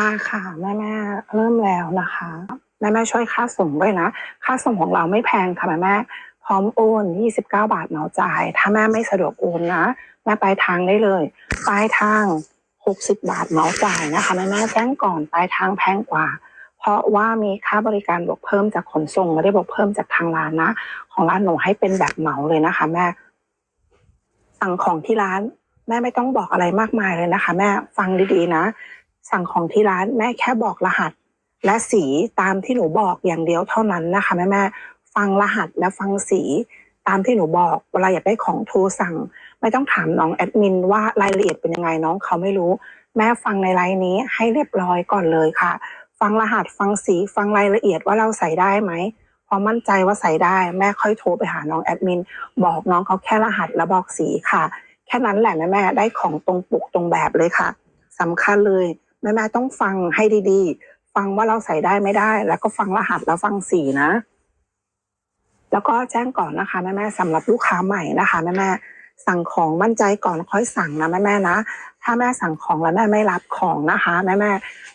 มาค่ะแม่แม่เริ่มแล้วนะคะแม่แม่ช่วยค่าส่งด้วยนะ ค่าส่งของเราไม่แพงค่ะแม่แม่พร้อมโอน29 บาทเหมาจ่าย ถ้าแม่ไม่สะดวกโอนนะแม่ปลายทางได้เลยปลายทาง60 บาทเหมาจ่ายนะคะแม่แม่แจ้งก่อนปลายทางแพงกว่า เพราะว่ามีค่าบริการบวกเพิ่มจากขนส่งไม่ได้บวกเพิ่มจากทางร้านนะ ของร้านหนูให้เป็นแบบเหมาเลยนะคะ แม่สั่งของที่ร้านแม่ไม่ต้องบอกอะไรมากมายเลยนะคะ แม่ฟังดีๆนะ สั่งของที่ร้านแม่แค่บอกรหัส และสีตามที่หนูบอกอย่างเดียวเท่านั้นนะคะแม่แม่ฟังรหัสและฟังสีตามที่หนูบอกเวลาอยากได้ของโทรสั่ง ไม่ต้องถามน้องแอดมินว่ารายละเอียดเป็นยังไงน้องเขาไม่รู้ แม่ฟังในไลน์นี้ให้เรียบร้อยก่อนเลยค่ะ ฟังรหัสฟังสีฟังรายละเอียดว่าเราใส่ได้ไหมพอมั่นใจว่าใส่ได้ แม่ค่อยโทรไปหาน้องแอดมินบอกน้องเขาแค่รหัสและบอกสีค่ะ แค่นั้นแหละแม่แม่ได้ของตรงปกตรงแบบเลยค่ะสำคัญเลย แม่แม่ต้องฟังให้ดีๆ ฟังว่าเราใส่ได้ไม่ได้ แล้วก็ฟังรหัสแล้วฟังสีนะ แล้วก็แจ้งก่อนนะคะแม่แม่สำหรับลูกค้าใหม่นะคะแม่แม่สั่งของมั่นใจก่อนค่อยสั่งนะแม่แม่นะ ถ้าแม่สั่งของแล้วแม่ไม่รับของนะคะแม่แม่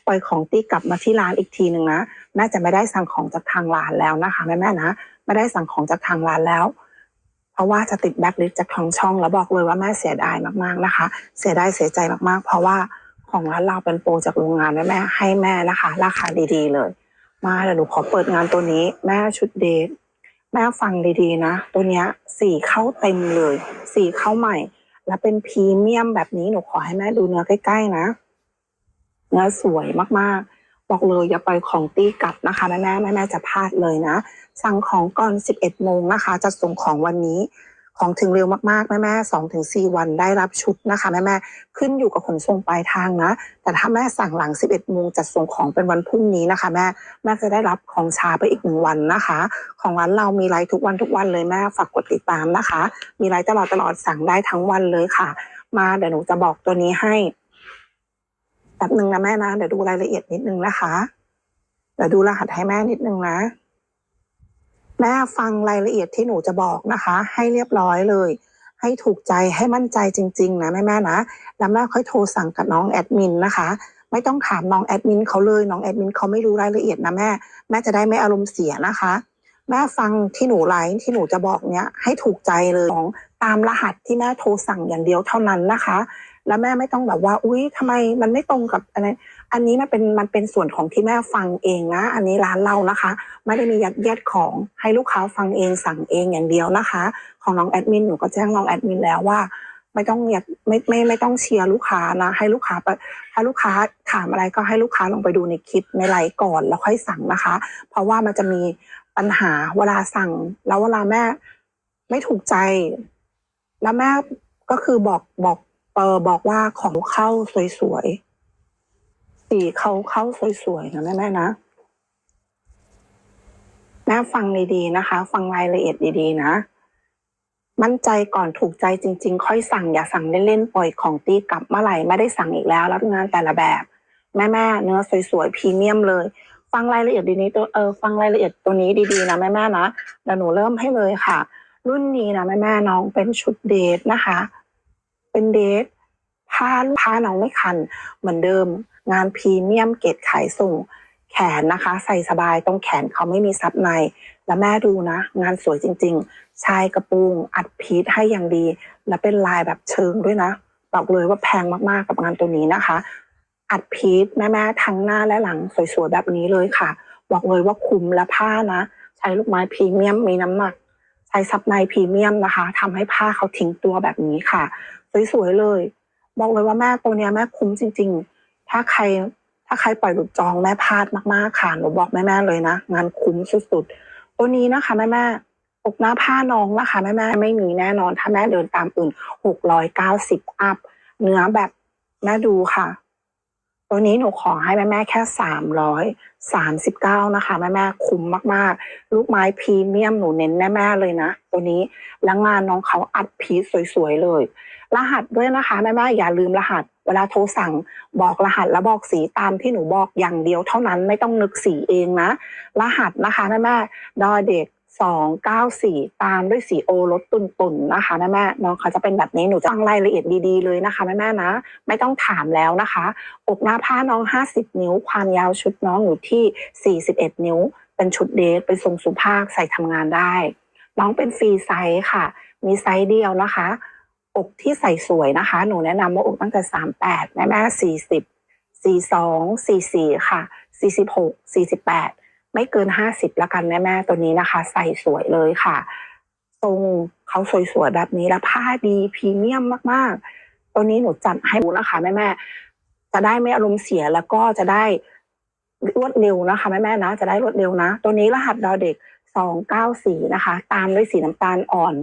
ปล่อยของตีกลับมาที่ร้านอีกทีหนึ่งนะแม่จะไม่ได้สั่งของจากทางร้านแล้วนะคะแม่แม่นะไม่ได้สั่งของจากทางร้านแล้ว เพราะว่าจะติดแบ็คลิสจากทางช่องแล้วบอกเลยว่าแม่เสียดายมากๆนะคะ เสียดายเสียใจมากๆ เพราะว่า ของร้านเราเป็นโปรจากโรงงานแม่แม่ให้แม่นะคะ ราคาดีๆเลย มาเดี๋ยวหนูขอเปิดงานตัวนี้ แม่ชุดเดทแม่ฟังดีๆนะ ตัวเนี้ยสีเข้าเต็มเลย สีเข้าใหม่ แล้วเป็นพรีเมียมแบบนี้หนูขอให้แม่ดูเนื้อใกล้ๆนะเนื้อสวยมากๆบอกเลยอย่าปล่อยของตีกลับนะคะแม่แม่แม่แม่จะพลาดเลยนะ สั่งของก่อน 11 โมงนะคะ จะส่งของวันนี้ ของถึงเร็วมากๆ แม่แม่สองถึงสี่วันได้รับชุดนะคะ แม่แม่ขึ้นอยู่กับขนส่งปลายทางนะ แต่ถ้าแม่สั่งหลัง 11โมงจัดส่งของเป็นวันพรุ่งนี้นะคะ แม่แม่จะได้รับของช้าไปอีกหนึ่งวันนะคะ ของร้านเรามีไลฟ์ทุกวันทุกวันเลยแม่ฝากกดติดตามนะคะ มีไลฟ์ตลอดตลอดสั่งได้ทั้งวันเลยค่ะ มาเดี๋ยวหนูจะบอกตัวนี้ให้แป๊บหนึ่งนะแม่นะเดี๋ยวดูรายละเอียดนิดนึงนะคะเดี๋ยวดูรหัสให้แม่นิดนึงนะ แม่ฟังรายละเอียดที่หนูจะบอกนะคะ ให้เรียบร้อยเลย ให้ถูกใจให้มั่นใจจริง ๆ นะแม่แม่นะแล้วแม่ค่อยโทรสั่งกับน้องแอดมินนะคะ ไม่ต้องถามน้องแอดมินเขาเลยน้องแอดมินเขาไม่รู้รายละเอียดนะแม่แม่จะได้ไม่อารมณ์เสียนะคะ แม่ฟังที่หนูไลฟ์ที่หนูจะบอกเนี้ยให้ถูกใจเลยของตามรหัสที่แม่โทรสั่งอย่างเดียวเท่านั้นนะคะ แล้วแม่ไม่ต้องแบบว่า อุ๊ยทำไมมันไม่ตรงกับอะไร อันนี้มันเป็นมันเป็นส่วนของที่แม่ฟังเองนะ อันนี้ร้านเรานะคะ ไม่ได้มียัดเยียดของให้ลูกค้าฟังเองสั่งเองอย่างเดียวนะคะ ของน้องแอดมินหนูก็แจ้งน้องแอดมินแล้วว่า ไม่ต้องยัดไม่ไม่ไม่ต้องเชียร์ลูกค้านะ ให้ลูกค้าไปถ้าลูกค้าถามอะไรก็ให้ลูกค้าลงไปดูในคลิปในไลฟ์ก่อนแล้วค่อยสั่งนะคะ เพราะว่ามันจะมีปัญหาเวลาสั่ง แล้วเวลาแม่ไม่ถูกใจ แล้วแม่ก็คือบอกบอกเออบอกว่าของเข้าสวยๆ สีเขาเข้าสวยๆนะแม่แม่นะแม่ฟังดีๆนะคะ ฟังรายละเอียดดีๆนะ มั่นใจก่อนถูกใจจริง ๆ ค่อยสั่งอย่าสั่งเล่นๆปล่อยของตีกลับเมื่อไหร่ไม่ได้สั่งอีกแล้วรับงานแต่ละแบบ แม่แม่เนื้อสวยๆพรีเมียมเลย ฟังรายละเอียดดีนี้ตัวเออฟังรายละเอียดตัวนี้ดีๆนะแม่แม่นะเดี๋ยวหนูเริ่มให้เลยค่ะ รุ่นนี้นะแม่แม่น้องเป็นชุดเดทนะคะ เป็นเดทผ้าผ้าน้องไม่คันเหมือนเดิม งานพรีเมียมเกรดขายส่ง แขนนะคะ ใส่สบายตรงแขนเขาไม่มีซับใน แล้วแม่ดูนะ งานสวยจริง ๆ ชายกระปรงอัดพีทให้อย่างดี และเป็นลายแบบเชิงด้วยนะ บอกเลยว่าแพงมากๆกับงานตัวนี้นะคะ อัดพีทแม่ๆทั้งหน้าและหลังสวยๆแบบนี้เลยค่ะ บอกเลยว่าคุ้มและผ้านะ ใช้ลูกไม้พรีเมียมมีน้ำหนักใช้ซับในพรีเมียมนะคะทำให้ผ้าเขาทิ้งตัวแบบนี้ค่ะ สวยๆเลย บอกเลยว่าแม่ตัวเนี้ยแม่คุ้มจริง ๆ ถ้าใคร ถ้าใครปล่อยหลุดจองแม่พลาดมากๆค่ะหนูบอกแม่ๆเลยนะงานคุ้มสุดๆตัวนี้นะคะแม่ๆอกหน้าผ้าน้องนะคะแม่ๆไม่มีแน่นอน ถ้าแม่เดินตามอื่นหกร้อยเก้าสิบอัพเนื้อแบบแม่ดูค่ะ ตัวนี้หนูขอให้แม่แม่แค่สามร้อยสามสิบเก้านะคะแม่แม่คุ้มมากๆ ลูกไม้พรีเมียมหนูเน้นแม่แม่เลยนะตัวนี้แล้วงานน้องเขาอัดพีซสวยๆเลย รหัสด้วยนะคะแม่แม่อย่าลืมรหัส เวลาโทรสั่งบอกรหัสแล้วบอกสีตามที่หนูบอกอย่างเดียวเท่านั้นไม่ต้องนึกสีเองนะ รหัสนะคะแม่แม่ดอเด็กสองเก้าสี่ตามด้วยสีโอรสตุนตุนนะคะแม่แม่น้องเขาจะเป็นแบบนี้หนูจะฟังรายละเอียดดีๆเลยนะคะแม่แม่นะ ไม่ต้องถามแล้วนะคะอกหน้าผ้าน้อง50นิ้ว ความยาวชุดน้องอยู่ที่41นิ้ว เป็นชุดเดทเป็นทรงสุภาพใส่ทำงานได้ น้องเป็นฟรีไซส์ค่ะ มีไซส์เดียวนะคะ อกที่ใส่สวยนะคะ หนูแนะนำว่าอกตั้งแต่38แม่แม่40 42 44ค่ะ46 48ไม่เกิน50แล้วกันแม่แม่ตัวนี้นะคะ ใส่สวยเลยค่ะทรงเขาสวยๆแบบนี้แล้วผ้าดีพรีเมียมมากๆ ตัวนี้หนูจัดให้ดูนะคะแม่แม่จะได้ไม่อารมณ์เสียแล้วก็จะได้รวดเร็วนะคะแม่แม่นะจะได้รวดเร็วนะ ตัวนี้รหัสดอเด็ก สองเก้าสี่นะคะ ตามด้วยสีน้ำตาลอ่อน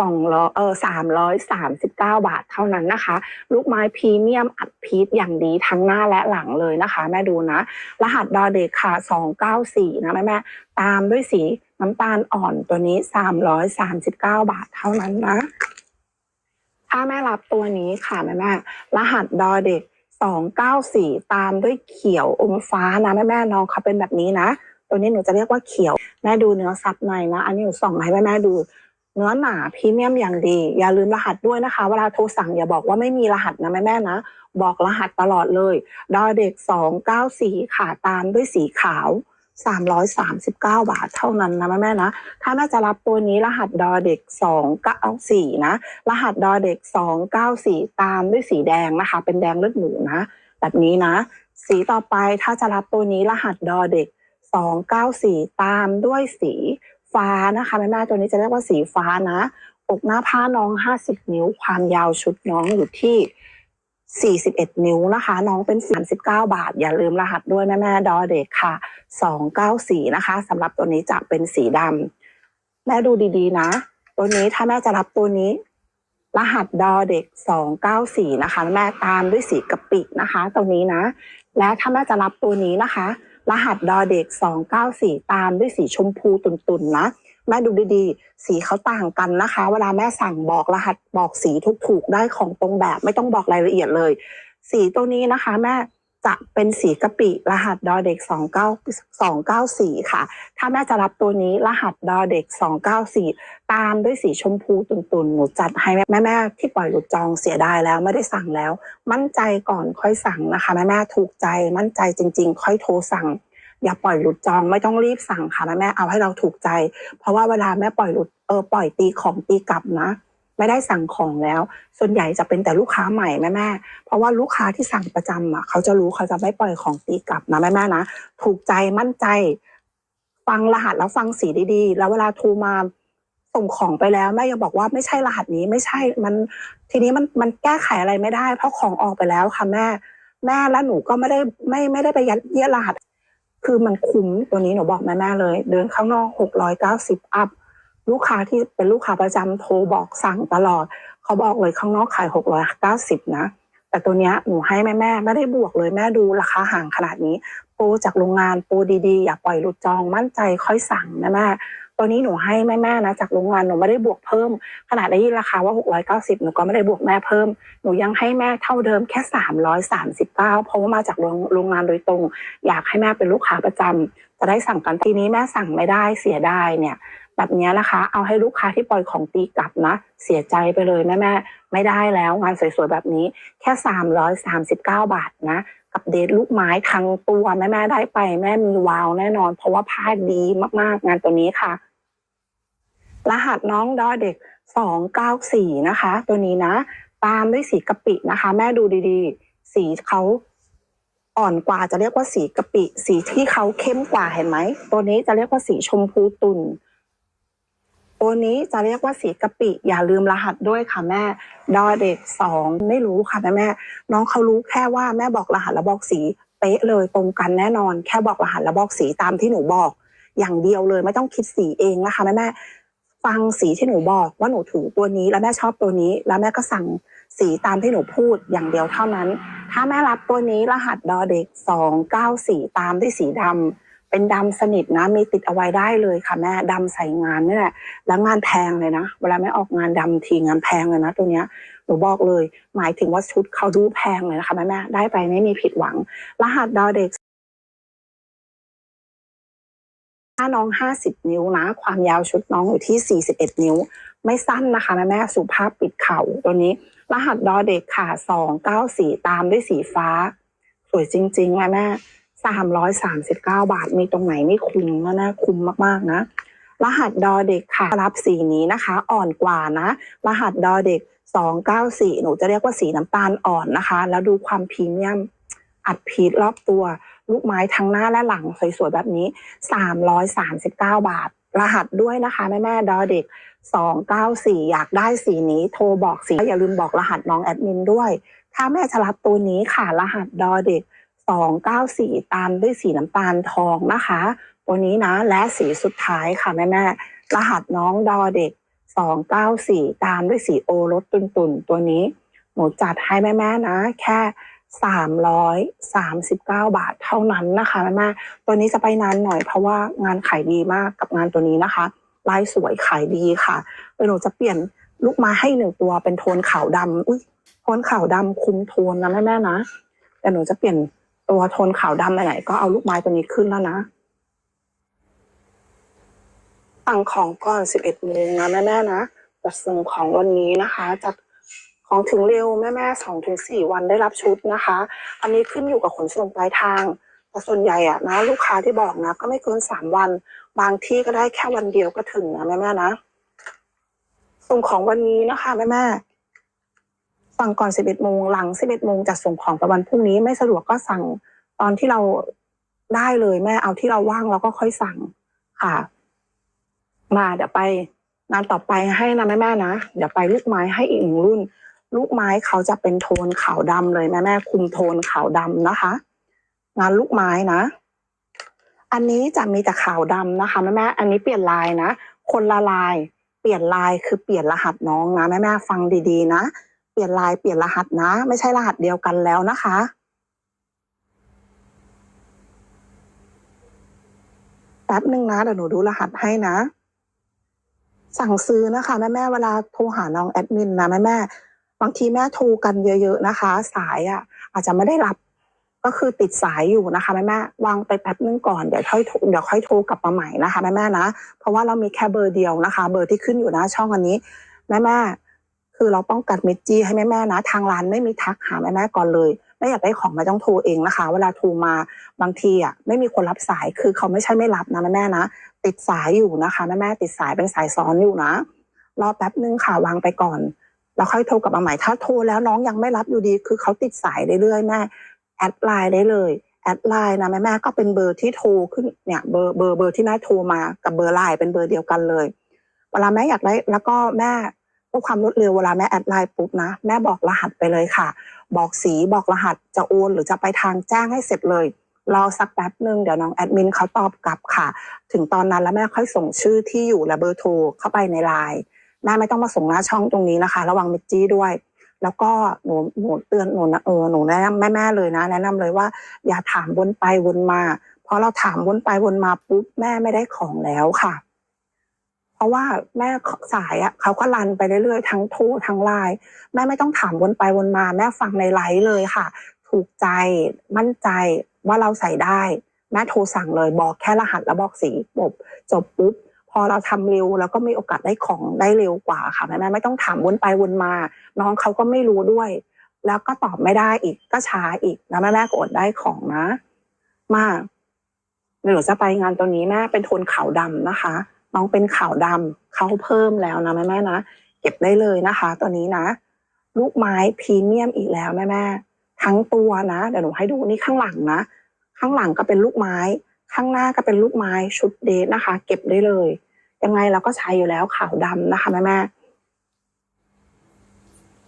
สองร้อยเออสามร้อยสามสิบเก้าบาทเท่านั้นนะคะ ลูกไม้พรีเมียมอัดพีทอย่างดีทั้งหน้าและหลังเลยนะคะ แม่ดูนะ รหัสดอเด็กค่ะสองเก้าสี่นะแม่แม่ตามด้วยสีน้ำตาลอ่อนตัวนี้สามร้อยสามสิบเก้าบาทเท่านั้นนะ ถ้าแม่รับตัวนี้ค่ะแม่แม่รหัสดอเด็กสองเก้าสี่ตามด้วยเขียวอมฟ้านะแม่แม่น้องเขาเป็นแบบนี้นะ ตัวนี้หนูจะเรียกว่าเขียว แม่ดูเนื้อซับในนะ อันนี้หนูส่องให้แม่ดู เนื้อหนาพรีเมียมอย่างดี อย่าลืมรหัสด้วยนะคะ เวลาโทรสั่งอย่าบอกว่าไม่มีรหัสนะแม่แม่นะ บอกรหัสตลอดเลย ดอเด็กสองเก้าสี่ค่ะตามด้วยสีขาวสามร้อยสามสิบเก้าบาทเท่านั้นนะแม่แม่นะ ถ้าแม่จะรับตัวนี้รหัสดอเด็กสองเก้าสี่นะ รหัสดอเด็กสองเก้าสี่ตามด้วยสีแดงนะคะ เป็นแดงเลือดหมูนะ แบบนี้นะ สีต่อไปถ้าจะรับตัวนี้รหัสดอเด็ก สองเก้าสี่ตามด้วยสีฟ้านะคะแม่แม่ตัวนี้จะเรียกว่าสีฟ้านะอกหน้าผ้าน้องห้าสิบนิ้ว ความยาวชุดน้องอยู่ที่ 41 นิ้วนะคะ น้องเป็น 39 บาท อย่าลืมรหัสด้วยแม่แม่ดอเด็กค่ะ 294 นะคะสำหรับตัวนี้จะเป็นสีดำแม่ดูดีๆนะ ตัวนี้ถ้าแม่จะรับตัวนี้ รหัสดอเด็ก 294 นะคะ แม่ตามด้วยสีกะปินะคะ ตัวนี้นะ และถ้าแม่จะรับตัวนี้นะคะ รหัสดอเด็ก 294 ตามด้วยสีชมพูตุ่นๆนะ แม่ดูดีๆ สีเขาต่างกันนะคะ เวลาแม่สั่งบอกรหัสบอกสีถูกๆ ได้ของตรงแบบไม่ต้องบอกรายละเอียดเลย สีตัวนี้นะคะ แม่ จะเป็นสีกะปิรหัสดอเด็ก 29 294 ค่ะ ถ้าแม่จะรับตัวนี้รหัสดอเด็ก 294 ตามด้วยสีชมพูตุ่นๆ หนูจัดให้แม่แม่ที่ปล่อยหลุดจองเสียดายแล้วไม่ได้สั่งแล้ว มั่นใจก่อนค่อยสั่งนะคะ แม่แม่ถูกใจมั่นใจจริง ๆ ค่อยโทรสั่ง อย่าปล่อยหลุดจองไม่ต้องรีบสั่งค่ะแม่แม่เอาให้เราถูกใจ เพราะว่าเวลาแม่ปล่อยหลุดเออปล่อยตีของตีกลับนะ ไม่ได้สั่งของแล้ว ส่วนใหญ่จะเป็นแต่ลูกค้าใหม่แม่แม่เพราะว่าลูกค้าที่สั่งประจำอะเขาจะรู้เขาจะไม่ปล่อยของตีกลับนะแม่แม่นะถูกใจมั่นใจ ฟังรหัสแล้วฟังสีดีๆ แล้วเวลาโทรมาส่งของไปแล้วแม่ยังบอกว่าไม่ใช่รหัสนี้ไม่ใช่มัน ทีนี้มันมันแก้ไขอะไรไม่ได้ เพราะของออกไปแล้วค่ะแม่ แม่และหนูก็ไม่ได้ไม่ไม่ได้ไปยัดเยียดรหัสคือมันคุ้มตัวนี้หนูบอกแม่แม่เลย เดินข้างนอกหกร้อยเก้าสิบอัพ ลูกค้าที่เป็นลูกค้าประจำโทรบอกสั่งตลอด เขาบอกเลยข้างนอกขายหกร้อยเก้าสิบนะ แต่ตัวเนี้ยหนูให้แม่แม่ไม่ได้บวกเลยแม่ดูราคาห่างขนาดนี้ โปรจากโรงงานโปรดีๆ อย่าปล่อยหลุดจองมั่นใจค่อยสั่งนะแม่ตัวนี้หนูให้แม่แม่ๆนะจากโรงงานหนูไม่ได้บวกเพิ่ม ขนาดได้ยินราคาว่าหกร้อยเก้าสิบหนูก็ไม่ได้บวกแม่เพิ่ม หนูยังให้แม่เท่าเดิมแค่สามร้อยสามสิบเก้าเพราะว่ามาจากโรงงานโดยตรง อยากให้แม่เป็นลูกค้าประจำจะได้สั่งกันทีนี้แม่สั่งไม่ได้เสียดายเนี่ย แบบนี้นะคะ เอาให้ลูกค้าที่ปล่อยของตีกลับนะ เสียใจไปเลยแม่แม่ไม่ได้แล้วงานสวยๆแบบนี้แค่สามร้อยสามสิบเก้าบาทนะ กับเดทลูกไม้ทั้งตัวแม่แม่ได้ไปแม่มีวาวแน่นอน เพราะว่าผ้าดีมากๆงานตัวนี้ค่ะ รหัสน้องดอเด็กสองเก้าสี่นะคะ ตัวนี้นะ ตามด้วยสีกะปินะคะ แม่ดูดีๆ สีเขาอ่อนกว่าจะเรียกว่าสีกะปิ สีที่เขาเข้มกว่าเห็นไหมตัวนี้จะเรียกว่าสีชมพูตุ่น ตัวนี้จะเรียกว่าสีกะปิ อย่าลืมรหัสด้วยค่ะแม่ ดอเด็กสองไม่รู้ค่ะแม่แม่น้องเขารู้แค่ว่าแม่บอกรหัสแล้วบอกสีเป๊ะเลยตรงกันแน่นอน แค่บอกรหัสแล้วบอกสีตามที่หนูบอก อย่างเดียวเลยไม่ต้องคิดสีเองนะคะแม่แม่ฟังสีที่หนูบอกว่าหนูถือตัวนี้ แล้วแม่ชอบตัวนี้ แล้วแม่ก็สั่งสีตามที่หนูพูดอย่างเดียวเท่านั้น ถ้าแม่รับตัวนี้รหัสดอเด็กสองเก้าสี่ตามด้วยสีดำ เป็นดำสนิทนะ มีติดเอาไว้ได้เลยค่ะแม่ดำใส่งานนี่แหละแล้วงานแพงเลยนะ เวลาแม่ออกงานดำทีงานแพงเลยนะตัวเนี้ยหนูบอกเลย หมายถึงว่าชุดเขาดูแพงเลยนะคะแม่แม่ได้ไปไม่มีผิดหวัง รหัสดอเด็กถ้าน้อง50นิ้วนะ ความยาวชุดน้องอยู่ที่41นิ้ว ไม่สั้นนะคะแม่แม่สุภาพปิดเข่าตัวนี้ รหัสดอเด็กค่ะ294ตามด้วยสีฟ้า สวยจริงๆแม่แม่ 339บเก้าบาท มีตรงไหนไม่คุ้มนะนะคุ้มมากๆนะ รหัสดอเด็กค่ะรับสีนี้นะคะ อ่อนกว่านะ รหัสดอเด็ก294หนูจะเรียกว่าสีน้ำตาลอ่อนนะคะ แล้วดูความพรีเมียมอัดพีทรอบตัว ลูกไม้ทั้งหน้าและหลังสวยๆแบบนี้339บเก้าบาท รหัสด้วยนะคะแม่แม่ๆดอเด็ก294อยากได้สีนี้โทรบอกสีอย่าลืมบอกรหัสน้องแอดมินด้วย ถ้าแม่จะรับตัวนี้ค่ะรหัสดอเด็ก 294 ตามด้วยสีน้ำตาลทองนะคะตัวนี้นะ และสีสุดท้ายค่ะแม่แม่รหัสน้องดอเด็ก 294 ตามด้วยสีโอรสตุนๆตัวนี้ หนูจัดให้แม่แม่นะ แค่339 บาทเท่านั้นนะคะแม่แม่ตัวนี้จะไปนานหน่อยเพราะว่างานขายดีมากกับงานตัวนี้นะคะลายสวยขายดีค่ะเดี๋ยวหนูจะเปลี่ยนลูกม้ให้หนึ่งตัวเป็นโทนขาวดำอุ้ยโทนขาวดำคุมโทนนะแม่แม่นะแต่หนูจะเปลี่ยน ตัวโทนขาวดำไปไหนก็เอาลูกไม้ตัวนี้ขึ้นแล้วนะสั่งของก่อน11โมงนะแม่แม่ๆนะจะส่งของวันนี้นะคะจัดของถึงเร็วแม่แม่สองถึงสี่วันได้รับชุดนะคะ อันนี้ขึ้นอยู่กับขนส่งปลายทางแต่ส่วนใหญ่อะนะ ลูกค้าที่บอกนะ ก็ไม่เกินสามวัน บางที่ก็ได้แค่วันเดียวก็ถึงนะแม่แม่ๆนะส่งของวันนี้นะคะแม่แม่ๆ สั่งก่อน 11โมงหลัง 11โมงจะส่งของไปวันพรุ่งนี้ไม่สะดวกก็สั่งตอนที่เราได้เลยแม่เอาที่เราว่างเราก็ค่อยสั่งค่ะ มาเดี๋ยวไปงานต่อไปให้นะแม่แม่นะเดี๋ยวไปลูกไม้ให้อีกหนึ่งรุ่น ลูกไม้เขาจะเป็นโทนขาวดำเลยแม่แม่คุมโทนขาวดำนะคะ งานลูกไม้นะ อันนี้จะมีแต่ขาวดำนะคะแม่แม่อันนี้เปลี่ยนลายนะคนละลาย เปลี่ยนลายคือเปลี่ยนรหัสน้องนะแม่แม่ฟังดีๆนะ ปลี่ยนลายเปลี่ยนรหัสนะ ไม่ใช่รหัสเดียวกันแล้วนะคะ แป๊บหนึ่งนะเดี๋ยวหนูดูรหัสให้นะ สั่งซื้อนะคะแม่แม่เวลาโทรหาน้องแอดมินนะแม่แม่บางทีแม่โทรกันเยอะๆนะคะ สายอะ อาจจะไม่ได้รับก็คือติดสายอยู่นะคะแม่แม่วางไปแป๊บนึงก่อนเดี๋ยวค่อยเดี๋ยวค่อยโทรกลับมาใหม่นะคะแม่แม่นะ เพราะว่าเรามีแค่เบอร์เดียวนะคะ เบอร์ที่ขึ้นอยู่หน้าช่องอันนี้แม่แม่ คือเราป้องกันมิจจี้ให้แม่แม่ๆนะทางร้านไม่มีทักหาแม่แม่ๆก่อนเลย ไม่อยากได้ของไม่ต้องโทรเองนะคะ เวลาโทรมาบางทีอะไม่มีคนรับสายคือเขาไม่ใช่ไม่รับนะแม่แม่ๆนะติดสายอยู่นะคะแม่แม่ๆติดสายเป็นสายซ้อนอยู่นะรอแป๊บนึงค่ะวางไปก่อนแล้วค่อยโทรกลับมาใหม่ถ้าโทรแล้วน้องยังไม่รับอยู่ดี คือเขาติดสายเรื่อยๆแม่แอดไลน์ได้เลยแอดไลน์นะแม่แม่ๆก็เป็นเบอร์ที่โทรขึ้นเนี่ยเบอร์เบอร์เบอร์ที่แม่โทรมากับเบอร์ไลน์เป็นเบอร์เดียวกันเลย เวลาแม่อยากได้แล้วก็แม่ เพื่อความรวดเร็วเวลาแม่แอดไลน์ปุ๊บนะ แม่บอกรหัสไปเลยค่ะ บอกสีบอกรหัสจะโอนหรือจะไปทางแจ้งให้เสร็จเลยรอสักแป๊บหนึ่งเดี๋ยวน้องแอดมินเขาตอบกลับค่ะ ถึงตอนนั้นแล้วแม่ค่อยส่งชื่อที่อยู่และเบอร์โทรเข้าไปในไลน์แม่ไม่ต้องมาส่งหน้าช่องตรงนี้นะคะ ระวังมิจจี้ด้วย แล้วก็หนูหนูเตือนหนูนะเออหนูแนะนำแม่ๆเลยนะ แนะนำเลยว่า อย่าถามวนไปวนมาเพราะเราถามวนไปวนมาปุ๊บแม่ไม่ได้ของแล้วค่ะ เพราะว่าแม่สายอะเขาก็รันไปเรื่อยๆ ทั้งโทรทั้งไลน์แม่ไม่ต้องถามวนไปวนมา แม่ฟังในไลฟ์เลยค่ะ ถูกใจมั่นใจว่าเราใส่ได้ แม่โทรสั่งเลยบอกแค่รหัสแล้วบอกสีจบจบปุ๊บพอเราทำเร็วแล้วก็มีโอกาสได้ของได้เร็วกว่าค่ะแม่แม่ไม่ต้องถามวนไปวนมา น้องเขาก็ไม่รู้ด้วย แล้วก็ตอบไม่ได้อีกก็ช้าอีกนะแม่แม่ก็อดได้ของนะ มาเดี๋ยวหนูจะไปงานตัวนี้แม่เป็นโทนขาวดำนะคะ น้องเป็นขาวดำเขาเพิ่มแล้วนะแม่แม่นะเก็บได้เลยนะคะตัวนี้นะ ลูกไม้พรีเมียมอีกแล้วแม่แม่ทั้งตัวนะเดี๋ยวหนูให้ดูนี่ข้างหลังนะ ข้างหลังก็เป็นลูกไม้ ข้างหน้าก็เป็นลูกไม้ชุดเดทนะคะ เก็บได้เลย ยังไงเราก็ใช้อยู่แล้วขาวดำนะคะแม่แม่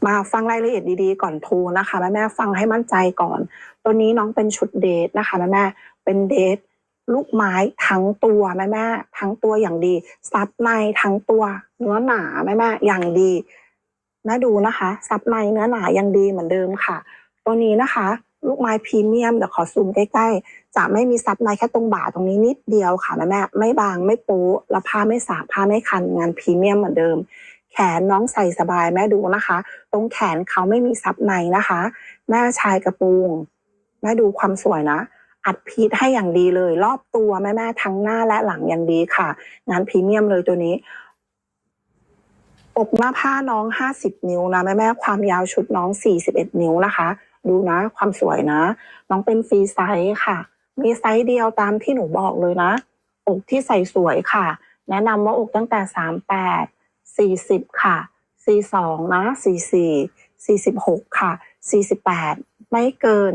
มาฟังรายละเอียดดีๆก่อนโทรนะคะแม่แม่ฟังให้มั่นใจก่อน ตัวนี้น้องเป็นชุดเดทนะคะแม่แม่เป็นเดท ลูกไม้ทั้งตัวแม่แม่ทั้งตัวอย่างดีซับในทั้งตัวเนื้อหนาแม่แม่อย่างดีแม่ดูนะคะ ซับในเนื้อหนายังดีเหมือนเดิมค่ะ ตัวนี้นะคะ ลูกไม้พรีเมียมเดี๋ยวขอซูมใกล้ ๆ จะไม่มีซับในแค่ตรงบ่าตรงนี้นิดเดียวค่ะแม่แม่ไม่บางไม่โป๊แล้วผ้าไม่สาผ้าไม่คันงานพรีเมียมเหมือนเดิม แขนน้องใส่สบายแม่ดูนะคะ ตรงแขนเขาไม่มีซับในนะคะ แม่ชายกระโปรงแม่ดูความสวยนะ อัดพีทให้อย่างดีเลย รอบตัวแม่แม่ทั้งหน้าและหลังอย่างดีค่ะ งานพรีเมียมเลยตัวนี้อกหน้าผ้าน้อง50นิ้วนะแม่แม่ความยาวชุดน้อง41นิ้วนะคะ ดูนะ ความสวยนะ น้องเป็นฟรีไซส์ค่ะ มีไซส์เดียวตามที่หนูบอกเลยนะ อกที่ใส่สวยค่ะ แนะนำว่าอกตั้งแต่38 40ค่ะ42นะ44 46ค่ะ48ไม่เกิน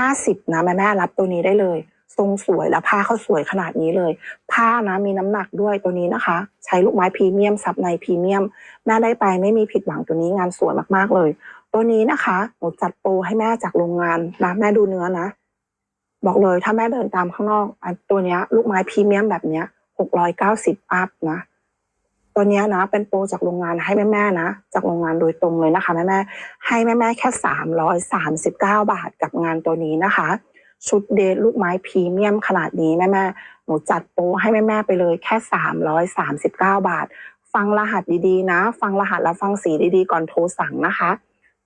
50นะแม่แม่รับตัวนี้ได้เลย ทรงสวยและผ้าเขาสวยขนาดนี้เลย ผ้านะมีน้ำหนักด้วยตัวนี้นะคะ ใช้ลูกไม้พรีเมียมซับในพรีเมียม แม่ได้ไปไม่มีผิดหวังตัวนี้งานสวยมากๆเลย ตัวนี้นะคะหนูจัดโปรให้แม่จากโรงงานนะแม่ดูเนื้อนะ บอกเลยถ้าแม่เดินตามข้างนอกอันตัวเนี้ยลูกไม้พรีเมียมแบบเนี้ยหกร้อยเก้าสิบอัพนะ ตัวนี้นะเป็นโปรจากโรงงานให้แม่ๆนะ จากโรงงานโดยตรงเลยนะคะแม่ๆให้แม่ๆแค่สามร้อยสามสิบเก้าบาทกับงานตัวนี้นะคะ ชุดเดทลูกไม้พรีเมียมขนาดนี้แม่ๆหนูจัดโปรให้แม่ๆไปเลยแค่สามร้อยสามสิบเก้าบาท ฟังรหัสดีๆนะ ฟังรหัสแล้วฟังสีดีๆ ก่อนโทรสั่งนะคะ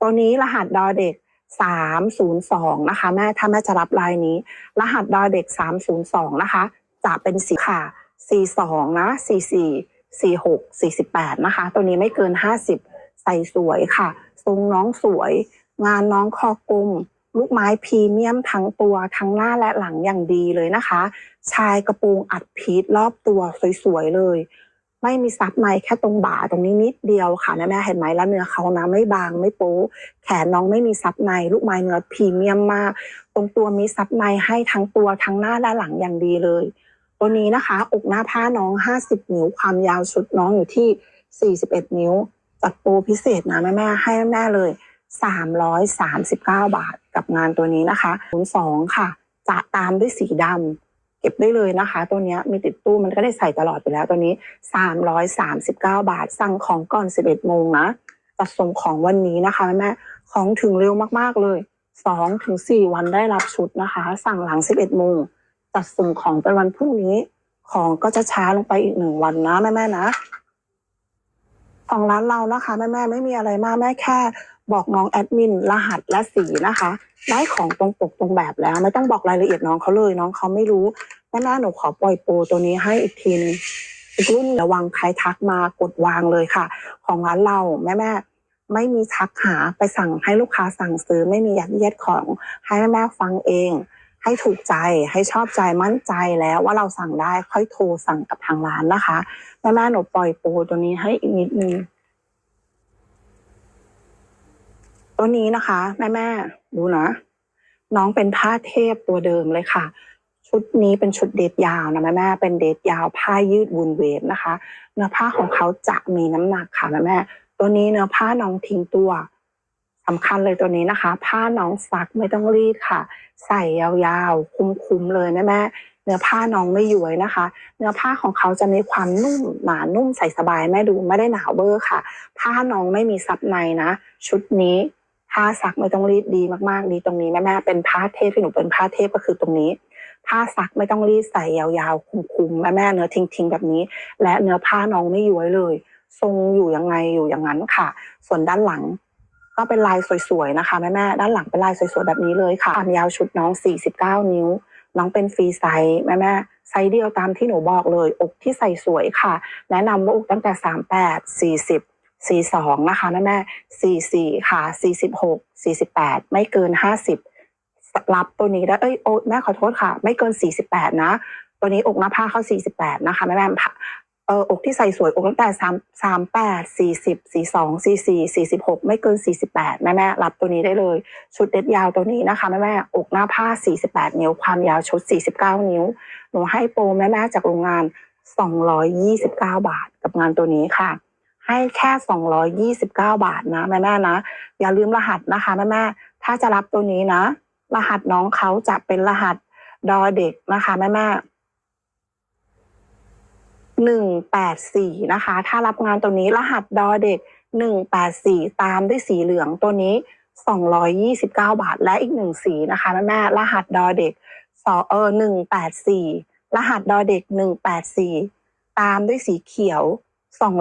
ตัวนี้รหัสดอเด็กสามศูนย์สองนะคะแม่ถ้าแม่จะรับลายนี้ รหัสดอเด็กสามศูนย์สองนะคะ จะเป็นสีค่ะสี่สองนะสี่สี่ สี่หกสี่สิบแปดนะคะ ตัวนี้ไม่เกินห้าสิบใส่สวยค่ะ ทรงน้องสวย งานน้องคอกลมลูกไม้พรีเมียมทั้งตัวทั้งหน้าและหลังอย่างดีเลยนะคะ ชายกระโปรงอัดพีทรอบตัวสวยๆเลย ไม่มีซับในแค่ตรงบ่าตรงนี้นิดเดียวค่ะแม่แม่เห็นไหมแล้วเนื้อเขานะไม่บางไม่โป๊แขนน้องไม่มีซับใน ลูกไม้เนื้อพรีเมียมมาก ตรงตัวมีซับในให้ทั้งตัวทั้งหน้าและหลังอย่างดีเลย ตัวนี้นะคะ อกหน้าผ้าน้อง 50 นิ้ว ความยาวชุดน้องอยู่ที่ 41 นิ้ว จัดโปรพิเศษนะแม่แม่ให้แม่เลย 339 บาทกับงานตัวนี้นะคะคูณสองค่ะ จะตามด้วยสีดำเก็บได้เลยนะคะ ตัวนี้มีติดตู้มันก็ได้ใส่ตลอดไปแล้วตัวนี้ 339 บาท สั่งของก่อน 11 โมงนะจัดส่งของวันนี้นะคะแม่แม่ของถึงเร็วมากๆเลย2ถึง4วันได้รับชุดนะคะ สั่งหลัง 11 โมง จัดส่งของเป็นวันพรุ่งนี้ ของก็จะช้าลงไปอีกหนึ่งวันนะแม่แม่ๆนะของร้านเรานะคะแม่แม่ๆไม่มีอะไรมากแม่แค่ บอกน้องแอดมินรหัสและสีนะคะ ได้ของตรงปกตรงแบบแล้ว ไม่ต้องบอกรายละเอียดน้องเขาเลย น้องเขาไม่รู้แม่แม่ๆหนูขอปล่อยโปรตัวนี้ให้อีกทีนึงอีกรุ่นระวังใครทักมากดวางเลยค่ะ ของร้านเราแม่แม่ไม่มีทักหาไปสั่งให้ลูกค้าสั่งซื้อ ไม่มียัดเยียดของให้แม่แม่ฟังเอง ให้ถูกใจให้ชอบใจมั่นใจแล้วว่าเราสั่งได้ค่อยโทรสั่งกับทางร้านนะคะแม่แม่หนูปล่อยโปรตัวนี้ให้อีกนิดนึงตัวนี้นะคะ แม่แม่ดูนะน้องเป็นผ้าเทพตัวเดิมเลยค่ะ ชุดนี้เป็นชุดเดทยาวนะแม่แม่เป็นเดทยาวผ้ายืดวูลเวฟนะคะ เนื้อผ้าของเขาจะมีน้ำหนักค่ะแม่แม่ตัวนี้เนื้อผ้าน้องทิ้งตัว สำคัญเลยตัวนี้นะคะ ผ้าน้องซักไม่ต้องรีดค่ะ ใส่ยาวๆ คุ้มๆเลยแม่แม่เนื้อผ้าน้องไม่ย้วยนะคะ เนื้อผ้าของเขาจะมีความนุ่มหนานุ่มใส่สบายแม่ดูไม่ได้หนาวเบอร์ค่ะ ผ้าน้องไม่มีซับในนะ ชุดนี้ผ้าซักไม่ต้องรีดดีมากๆดีตรงนี้แม่แม่เป็นผ้าเทพที่หนูเป็นผ้าเทพก็คือตรงนี้ ผ้าซักไม่ต้องรีดใส่ยาวๆคุ้มๆแม่แม่เนื้อทิ้งๆแบบนี้ และเนื้อผ้าน้องไม่ย้วยเลย ทรงอยู่ยังไงอยู่อย่างนั้นค่ะ ส่วนด้านหลัง ก็เป็นลายสวยๆนะคะแม่แม่ด้านหลังเป็นลายสวยๆแบบนี้เลยค่ะความยาวชุดน้อง 49 นิ้ว น้องเป็นฟรีไซส์แม่แม่ไซส์เดียวตามที่หนูบอกเลย อกที่ใส่สวยค่ะ แนะนำว่าอกตั้งแต่ 38 40 42 นะคะแม่แม่44 ค่ะ 46 48 ไม่เกิน 50 รับตัวนี้ได้เอ้ยโอ้แม่ขอโทษค่ะ ไม่เกิน 48 นะ ตัวนี้อกหน้าผ้าเข้า 48 นะคะแม่แม่ เอออกที่ใส่สวยอกตั้งแต่3 38 40 42 44 46ไม่เกิน48แปดแม่แม่รับตัวนี้ได้เลย ชุดเด็ดยาวตัวนี้นะคะแม่แม่อกหน้าผ้า48นิ้ว ความยาวชุด49นิ้ว หนูให้โปรแม่แม่จากโรงงาน229บเก้าบาทกับงานตัวนี้ค่ะ ให้แค่229บเก้าบาทนะแม่แม่นะ อย่าลืมรหัสนะคะแม่แม่ถ้าจะรับตัวนี้นะ รหัสน้องเขาจะเป็นรหัสดอเด็กนะคะแม่แม่ หนึ่งแปดสี่นะคะ ถ้ารับงานตัวนี้รหัสดอเด็กหนึ่งแปดสี่ตามด้วยสีเหลืองตัวนี้สองร้อยยี่สิบเก้าบาท และอีกหนึ่งสีนะคะแม่แม่รหัสดอเด็กสอเออหนึ่งแปดสี่รหัสดอเด็กหนึ่งแปดสี่ตามด้วยสีเขียว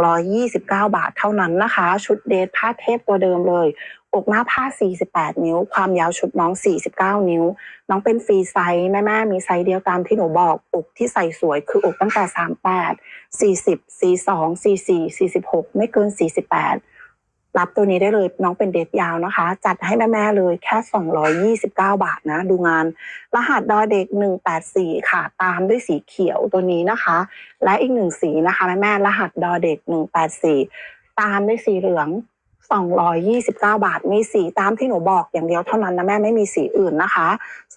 229 บาทเท่านั้นนะคะ ชุดเดทผ้าเทพตัวเดิมเลย อกหน้าผ้า 48 นิ้ว ความยาวชุดน้อง 49 นิ้ว น้องเป็นฟรีไซส์แม่แม่ๆมีไซส์เดียวตามที่หนูบอก อกที่ใส่สวยคืออกตั้งแต่ 38 40 42 44 46 ไม่เกิน 48 รับตัวนี้ได้เลยน้องเป็นเด็กยาวนะคะ จัดให้แม่ๆเลยแค่ 229 บาทนะ ดูงาน รหัสดอเด็ก 184 ค่ะ ตามด้วยสีเขียวตัวนี้นะคะ และอีกหนึ่งสีนะคะแม่ๆรหัสดอเด็ก 184 ตามด้วยสีเหลือง 229 บาท มีสีตามที่หนูบอกอย่างเดียวเท่านั้นนะแม่ไม่มีสีอื่นนะคะ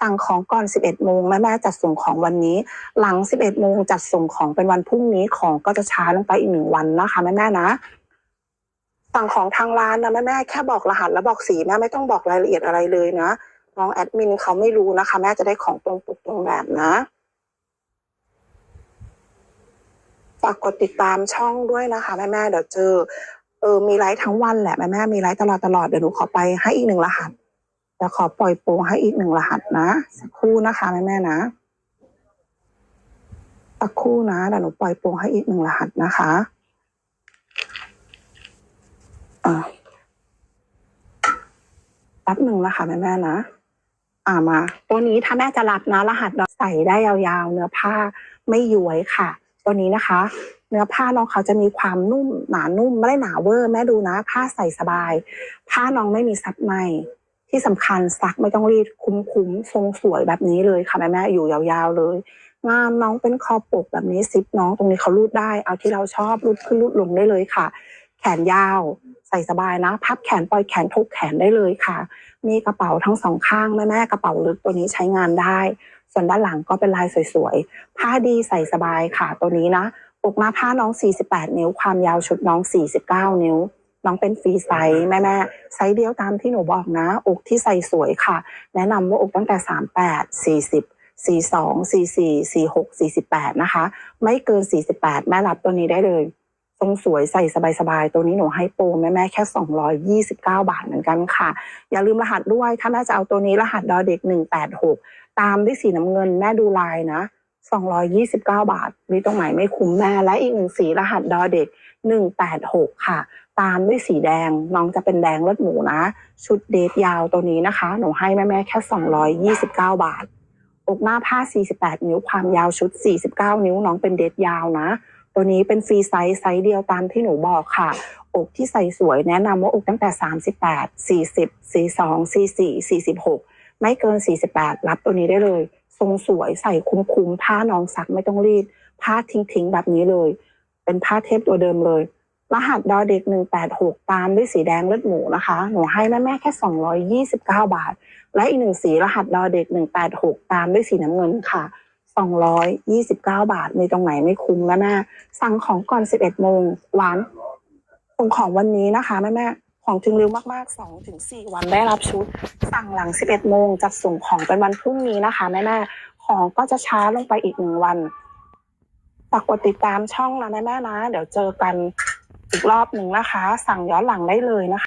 สั่งของก่อน 11 โมงแม่แม่จัดส่งของวันนี้ หลัง 11 โมงจัดส่งของเป็นวันพรุ่งนี้ของก็จะช้าลงไปอีกหนึ่งวันนะคะแม่แม่นะสั่งของทางร้านนะแม่แม่แค่บอกรหัสแล้วบอกสีแม่ไม่ต้องบอกรายละเอียดอะไรเลยนะน้องแอดมินเขาไม่รู้นะคะ แม่จะได้ของตรงปกตรงแบบนะฝากกดติดตามช่องด้วยนะคะแม่แม่เดี๋ยวเจอ ออมีไลฟ์ทั้งวันแหละแม่แม่มีไลฟ์ตลอดตลอดเดี๋ยวหนูขอไปให้อีกหนึ่งรหัสเดี๋ยวขอปล่อยโปรให้อีกหนึ่งรหัสนะสักครู่นะคะแม่แม่นะสักครู่นะเดี๋ยวหนูปล่อยโปรให้อีกหนึ่งรหัสนะคะอ่าแป๊บหนึ่งนะคะแม่แม่นะอ่ามาตัวนี้ถ้าแม่จะรับนะรหัสเราใส่ได้ยาวๆ เนื้อผ้าไม่ย้วยค่ะ ตัวนี้นะคะ เนื้อผ้าน้องเขาจะมีความนุ่มหนานุ่มไม่ได้หนาเวอร์แม่ดูนะ ผ้าใส่สบาย ผ้าน้องไม่มีซับในที่สำคัญซักไม่ต้องรีดคุ้มๆทรงสวยแบบนี้เลยค่ะแม่แม่อยู่ยาวๆเลย งามน้องเป็นคอปกแบบนี้ซิปน้องตรงนี้เขารูดได้ เอาที่เราชอบรูดขึ้นรูดลงได้เลยค่ะ แขนยาวใส่สบายนะ พับแขนปล่อยแขนทุกแขนได้เลยค่ะ มีกระเป๋าทั้งสองข้างแม่แม่กระเป๋าลึกตัวนี้ใช้งานได้ ส่วนด้านหลังก็เป็นลายสวยๆผ้าดีใส่สบายค่ะตัวนี้นะ อกหน้าผ้าน้อง 48 นิ้ว ความยาวชุดน้อง 49 นิ้ว น้องเป็นฟรีไซส์แม่แม่ไซส์เดียวตามที่หนูบอกนะ อกที่ใส่สวยค่ะ แนะนำว่าอกตั้งแต่ 38 40 42 44 46 48 นะคะ ไม่เกิน 48 แม่รับตัวนี้ได้เลยทรงสวยใส่สบายๆ ตัวนี้หนูให้โปรแม่แม่แค่ 229 บาทเหมือนกันค่ะ อย่าลืมรหัสด้วย ถ้าแม่จะเอาตัวนี้รหัสดอเด็ก 186 ตามด้วยสีน้ำเงินแม่ดูลายนะ 229บาท มีตรงไหนไม่คุ้มแม่และอีกหนึ่งสีรหัสดอเด็ก186ค่ะ ตามด้วยสีแดงน้องจะเป็นแดงเลือดหมูนะ ชุดเดทยาวตัวนี้นะคะ หนูให้แม่แม่ๆแค่229บาท อกหน้าผ้า48นิ้วความยาวชุด49นิ้วน้องเป็นเดทยาวนะ ตัวนี้เป็นฟรีไซส์ไซส์เดียวตามที่หนูบอกค่ะ อกที่ใส่สวยแนะนำว่าอกตั้งแต่38 40 42 44 46ไม่เกิน48รับตัวนี้ได้เลย ทรงสวยใส่คุ้มๆผ้าน้องซักไม่ต้องรีด ผ้าทิ้งๆแบบนี้เลย เป็นผ้าเทปตัวเดิมเลย รหัสดอเด็ก186ตามด้วยสีแดงเลือดหมูนะคะ หนูให้แม่แม่แค่229บเก้าบาท และอีกหนึ่งสีรหัสดอเด็ก186ตามด้วยสีน้ำเงินค่ะ229 บาท มีตรงไหนไม่คุ้มแม่แม่สั่งของก่อน 11โมงหวานส่งของวันนี้นะคะแม่แม่ ของถึงเร็วมากๆ2ถึง4วันได้รับชุด สั่งหลัง11โมงจัดส่งของเป็นวันพรุ่งนี้นะคะแม่แม่ของก็จะช้าลงไปอีกหนึ่งวันฝากกดติดตามช่องนะแม่แม่นะ เดี๋ยวเจอกันอีกรอบหนึ่งนะคะ สั่งย้อนหลังได้เลยนะคะ